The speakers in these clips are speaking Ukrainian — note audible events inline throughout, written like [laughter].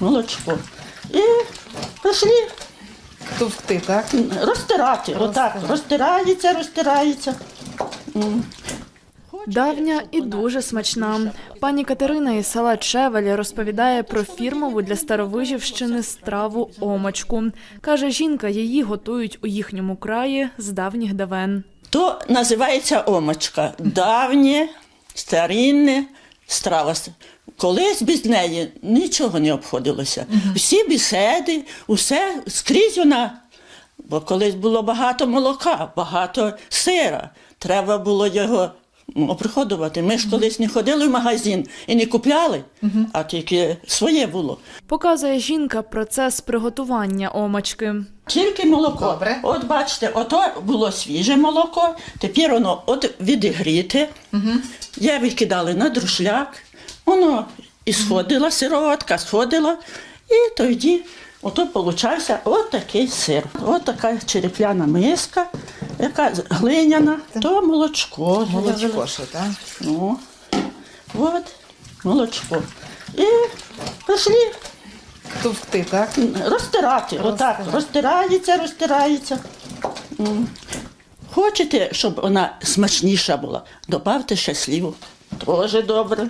молочко. І пішли Товкти, так? розтирати. Отак, розтирається, розтирається. М. Давня і дуже смачна. Пані Катерина із села Чевель розповідає про фірмову для Старовижівщини страву омочку. Каже, жінка її готують у їхньому краї з давніх давен. То називається омочка. Давнє, старинне страва. Колись без неї нічого не обходилося. Всі біседи, усе скрізь вона. Бо колись було багато молока, багато сира. Треба було його оприходувати. Ми ж колись не ходили в магазин і не купляли, а тільки своє було. Показує жінка процес приготування омочки. Тільки молоко. Добре. От бачите, ото було свіже молоко, тепер воно от відігріте. Я викидали на друшляк, воно і сходила, сироватка сходила, і тоді ото получався от такий сир. От така черепляна миска, яка глиняна, то молочко. Молочко ще, так? Ну, от молочко. І пішли Товкти, так? Розтирати, отак, розтирається, розтирається. М. Хочете, щоб вона смачніша була, добавте ще сліву. Теж добре.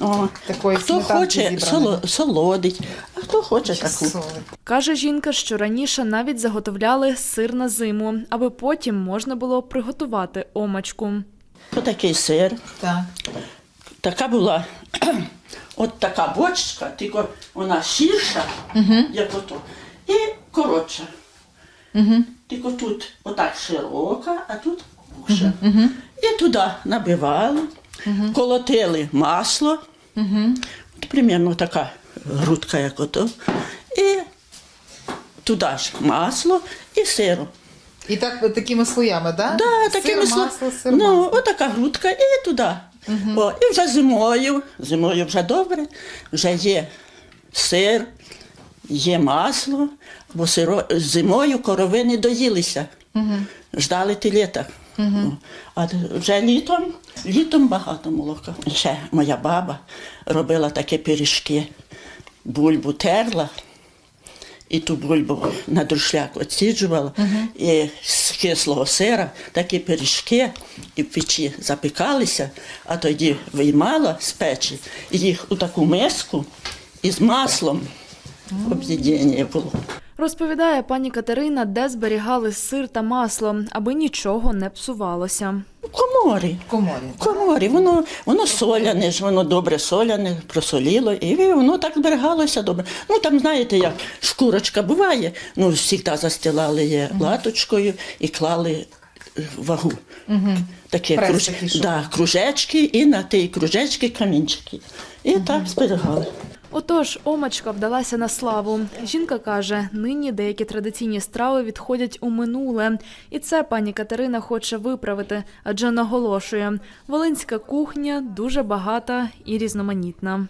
О. Такої Хто сметанки хоче, зібраної. соло, солодить, хто хоче таку. Каже жінка, що раніше навіть заготовляли сир на зиму, аби потім можна було приготувати омочку. Отакий сир. Так. Така була [clears throat] от така бочка, тільки вона ширша, як ото, і коротша. Тільки тут отак широка, а тут вуша. І туди набивали, колотили масло, от примерно така грудка, як ото. І туди ж масло і сиру. І так такими слоями, так? Да, такими сир, масло, сир, ну, масло. отака грудка і туди. О, і вже зимою, зимою вже добре, вже є сир, є масло, бо сиро, зимою корови не доїлися. Ждали ті літа. О, А вже літом, літом багато молока. Ще моя баба робила такі пиріжки, бульбу терла. І ту бульбу на друшляк оціджувала, і з кислого сира такі пиріжки і в печі запікалися, а тоді виймала з печі їх у таку миску із маслом. Об'єднання було. Розповідає пані Катерина, де зберігали сир та масло, аби нічого не псувалося. Коморі. Коморі. Коморі. Воно, воно соляне ж, воно добре соляне, просоліло, і воно так зберігалося добре. Ну там, знаєте, як шкурочка буває, ну завжди застилали її латочкою і клали е, вагу. Такі круж... да, кружечки і на ті кружечки камінчики. І так зберігали. Отож, омачка вдалася на славу. Жінка каже, нині деякі традиційні страви відходять у минуле, і це пані Катерина хоче виправити, адже наголошує, волинська кухня дуже багата і різноманітна.